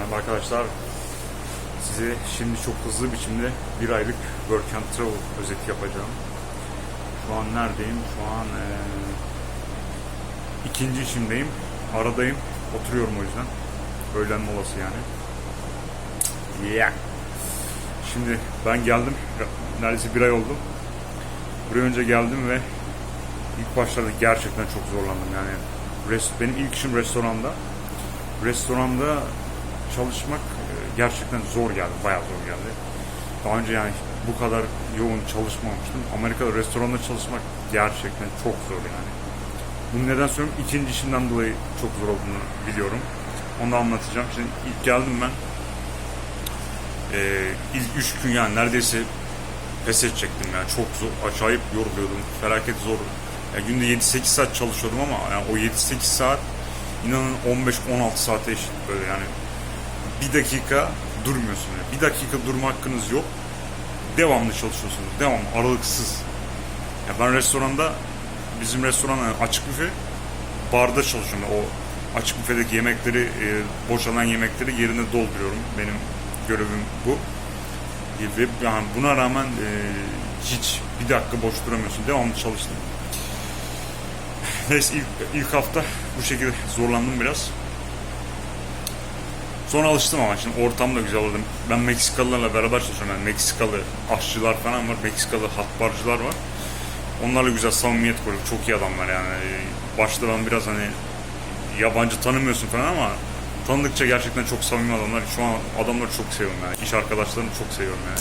Merhaba arkadaşlar. Size şimdi çok hızlı biçimde bir aylık work and travel özeti yapacağım. Şu an neredeyim? Şu an eee, ikinci işimdeyim. Aradayım. Oturuyorum o yüzden. Öğlen molası yani. Yeah. Şimdi ben geldim. Neredeyse bir ay oldu. Buraya önce geldim ve ilk başlarda gerçekten çok zorlandım yani. Benim ilk işim restoranda. Restoranda çalışmak e, gerçekten zor geldi, bayağı zor geldi. Daha önce yani bu kadar yoğun çalışmamıştım. Amerika'da restoranda çalışmak gerçekten çok zor yani. Bunu neden söylüyorum? İkinci işimden dolayı çok zor olduğunu biliyorum. Onu da anlatacağım. Şimdi ilk geldim ben. Ee, ilk üç gün yani neredeyse pes edecektim yani. Çok zor, acayip yoruluyordum. Felaket zor. Yani günde 7-8 saat çalışıyordum ama yani o 7-8 saat inanın 15-16 saate eşit böyle yani. Bir dakika durmuyorsun yani. Bir dakika durma hakkınız yok. Devamlı çalışıyorsunuz. Devamlı, aralıksız. Ya ben restoranda bizim restoran açık büfe barda çalışıyorum. O açık büfedeki yemekleri, e, boşalan yemekleri yerine dolduruyorum. Benim görevim bu. E, ve yani buna rağmen e, hiç bir dakika boş duramıyorsun. Devamlı çalıştım. Neyse ilk, ilk hafta bu şekilde zorlandım biraz. Sonra alıştım ama şimdi ortam da güzel oldu. Ben Meksikalılarla beraber çalışıyorum. Yani Meksikalı aşçılar falan var. Meksikalı hatbarcılar var. Onlarla güzel samimiyet kurduk. Çok iyi adamlar yani. Başta ben biraz hani yabancı tanımıyorsun falan ama tanıdıkça gerçekten çok samimi adamlar. Şu an adamları çok seviyorum yani. İş arkadaşlarını çok seviyorum yani.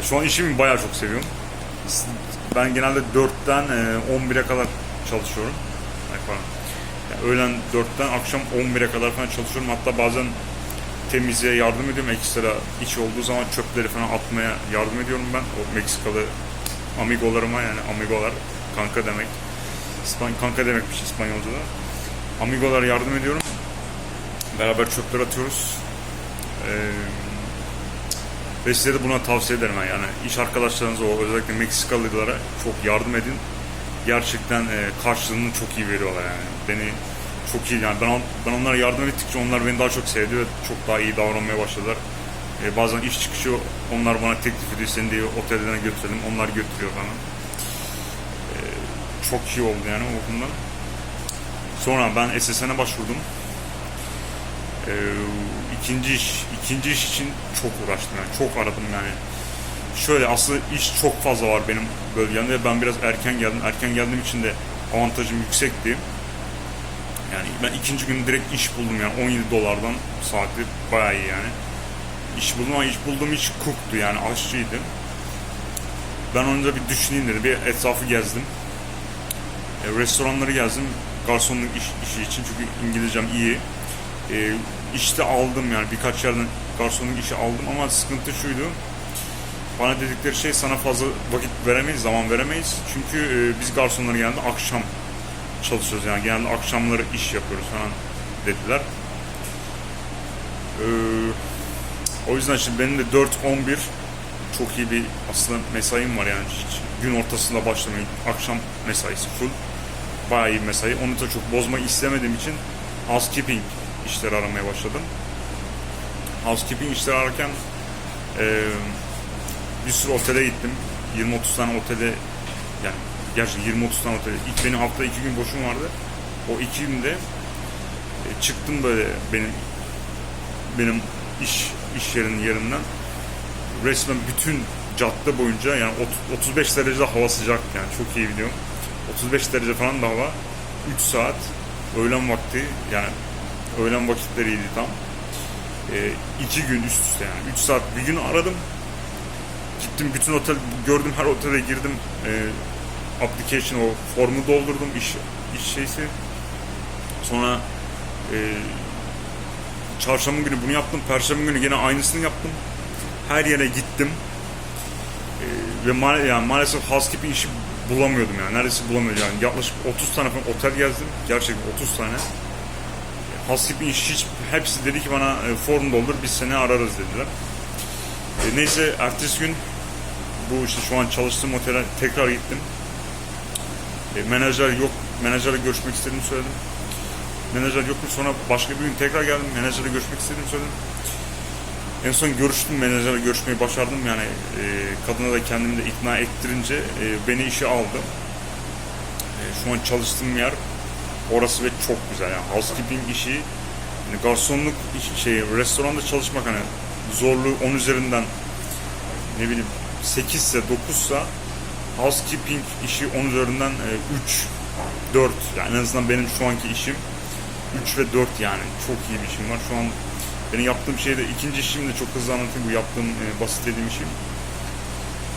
Ee, Şu an işimi bayağı çok seviyorum. Ben genelde 4'ten e, 11'e kadar çalışıyorum. Ay, pardon. Yani öğlen 4'ten akşam 11'e kadar falan çalışıyorum. Hatta bazen temizliğe yardım ediyorum. Ekstra iş olduğu zaman çöpleri falan atmaya yardım ediyorum ben. O Meksikalı amigolarıma yani amigolar kanka demek. İspan kanka demekmiş İspanyolca'da. Amigolara yardım ediyorum. Beraber çöpler atıyoruz. Ee, ve size de buna tavsiye ederim ben yani. iş arkadaşlarınıza o özellikle Meksikalılara çok yardım edin. Gerçekten e, karşılığını çok iyi veriyorlar yani. Beni çok iyi yani ben, ben onlara yardım ettikçe onlar beni daha çok sevdi ve çok daha iyi davranmaya başladılar. E, bazen iş çıkışı onlar bana teklif ediyor seni diye otellerine götürelim. Onlar götürüyor bana. E, çok iyi oldu yani o bakımdan. Sonra ben SSN'e başvurdum. Ee, ikinci iş, ikinci iş için çok uğraştım yani çok aradım yani. Şöyle aslında iş çok fazla var benim bölgemde ben biraz erken geldim. Erken geldiğim için de avantajım yüksekti. Yani ben ikinci gün direkt iş buldum yani 17 dolardan saatli bayağı iyi yani. İş buldum ama iş bulduğum iş cook'tu yani aşçıydı. Ben önce bir düşüneyim dedim. Bir etrafı gezdim. E, restoranları gezdim. Garsonluk iş, işi için çünkü İngilizcem iyi. E, işte aldım yani birkaç yerden garsonluk işi aldım ama sıkıntı şuydu. Bana dedikleri şey sana fazla vakit veremeyiz, zaman veremeyiz. Çünkü e, biz garsonları genelde akşam çalışıyoruz yani. Genelde akşamları iş yapıyoruz falan dediler. E, o yüzden şimdi benim de 4-11 çok iyi bir aslında mesaim var yani. Hiç gün ortasında başlamayın akşam mesaisi full. Bayağı iyi mesai. Onu da çok bozmak istemediğim için housekeeping işleri aramaya başladım. Housekeeping işleri ararken eee, bir sürü otele gittim. 20-30 tane otele yani gerçi 20-30 tane otele ilk benim hafta iki gün boşum vardı o iki günde e, çıktım böyle benim benim iş iş yerinin yerinden resmen bütün cadde boyunca yani ot- 35 derecede hava sıcak yani çok iyi biliyorum. 35 derece falan da hava. 3 saat öğlen vakti yani öğlen vakitleriydi tam. 2 gün üst üste yani 3 saat bir gün aradım. Gittim bütün otel gördüm her otele girdim. E, application o formu doldurdum iş iş şeysi. Sonra e, çarşamba günü bunu yaptım. Perşembe günü yine aynısını yaptım. Her yere gittim. Ee, ve ma- yani maalesef housekeeping işi bulamıyordum yani. Neredeyse bulamıyordum yani. Yaklaşık 30 tane falan otel gezdim. Gerçekten 30 tane. Housekeeping işi hiç, hepsi dedi ki bana e, form doldur biz seni ararız dediler. E, neyse ertesi gün bu işte şu an çalıştığım otele tekrar gittim. E, menajer yok. Menajerle görüşmek istediğimi söyledim. Menajer yoktu. Sonra başka bir gün tekrar geldim. Menajerle görüşmek istedim söyledim. En son görüştüm. Menajerle görüşmeyi başardım. Yani e, kadına da kendimi de ikna ettirince e, beni işe aldı. E, şu an çalıştığım yer orası ve çok güzel. Yani housekeeping işi, yani garsonluk işi, şey, restoranda çalışmak hani zorluğu 10 üzerinden ne bileyim 8 ise 9 ise housekeeping işi 10 üzerinden e, 3 4 yani en azından benim şu anki işim 3 ve 4 yani çok iyi bir işim var. Şu an benim yaptığım şey de ikinci işim de çok hızlı anlatayım bu yaptığım e, basit dediğim işim.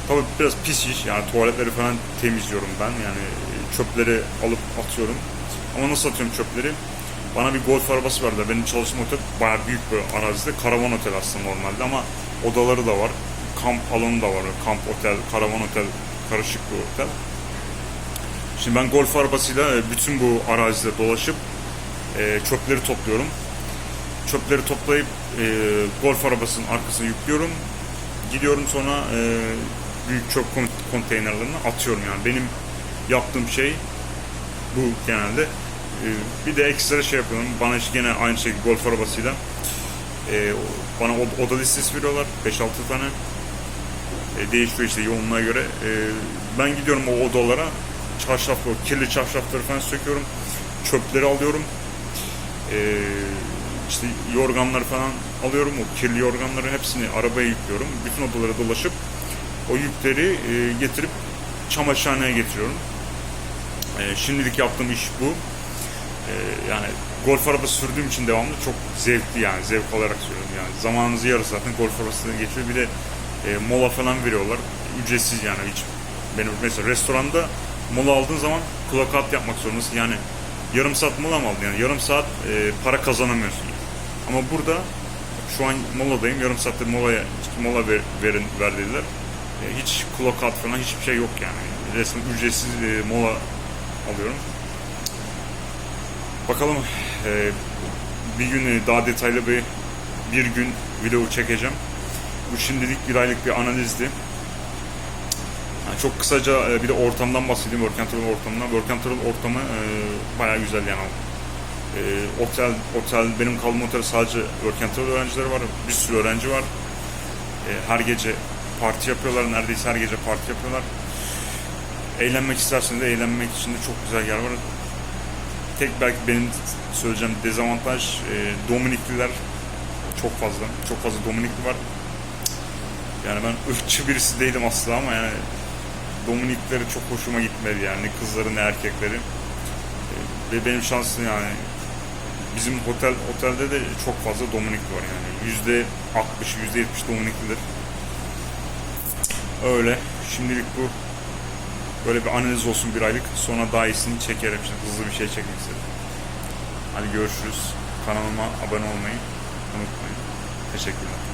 Tabii biraz pis iş yani tuvaletleri falan temizliyorum ben yani e, çöpleri alıp atıyorum. Ama nasıl atıyorum çöpleri? Bana bir golf arabası verdi. Benim çalışma otel bayağı büyük bir arazide. Karavan otel aslında normalde ama odaları da var. Kamp alanı da var. Kamp otel, karavan otel karışık bir otel. Şimdi ben golf arabasıyla e, bütün bu arazide dolaşıp e, çöpleri topluyorum. Çöpleri toplayıp e, golf arabasının arkasına yüklüyorum. Gidiyorum sonra büyük çöp kon- konteynerlerine atıyorum yani. Benim yaptığım şey bu genelde. Bir de ekstra şey yapıyorum. Bana işte gene aynı şekilde golf arabasıyla bana od- oda listesi veriyorlar. 5-6 tane. E, değişiyor işte yoğunluğa göre. E, ben gidiyorum o odalara. Çarşafları, kirli çarşafları falan söküyorum. Çöpleri alıyorum. E, işte yorganları falan alıyorum. O kirli yorganları hepsini arabaya yüklüyorum. Bütün odalara dolaşıp o yükleri getirip çamaşırhaneye getiriyorum. Şimdilik yaptığım iş bu. Yani golf arabası sürdüğüm için devamlı çok zevkli yani zevk alarak sürüyorum yani zamanınızı yarısı zaten golf arabasına geçiyor bir de e, mola falan veriyorlar. Ücretsiz yani hiç. Benim mesela restoranda mola aldığın zaman clock yapmak zorundasın. Yani yarım saat mola mı aldın? Yani yarım saat e, para kazanamıyorsun. Ama burada şu an moladayım. Yarım saatte molaya mola ver, verin ver dediler. E, hiç clock falan hiçbir şey yok yani. Resmen ücretsiz e, mola alıyorum. Bakalım e, bir gün daha detaylı bir bir gün video çekeceğim. Bu şimdilik bir aylık bir analizdi. Yani çok kısaca e, bir de ortamdan bahsedeyim Work and Travel ortamından. Work and Travel ortamı e, bayağı güzel yani. E, otel, otel benim kaldığım otel sadece Work and Travel öğrencileri var. Bir sürü öğrenci var. E, her gece parti yapıyorlar. Neredeyse her gece parti yapıyorlar. Eğlenmek isterseniz de eğlenmek için de çok güzel yer var tek belki benim söyleyeceğim dezavantaj e, Dominikliler çok fazla. Çok fazla Dominikli var. Yani ben ırkçı birisi değilim asla ama yani Dominikleri çok hoşuma gitmedi yani ne kızları ne erkekleri. E, ve benim şansım yani bizim otel otelde de çok fazla Dominikli var yani. Yüzde 60, yüzde 70 Dominiklidir. Öyle. Şimdilik bu Böyle bir analiz olsun bir aylık. Sonra daha iyisini çekerim. Şimdi hızlı bir şey çekmek istedim. Hadi görüşürüz. Kanalıma abone olmayı unutmayın. Teşekkürler.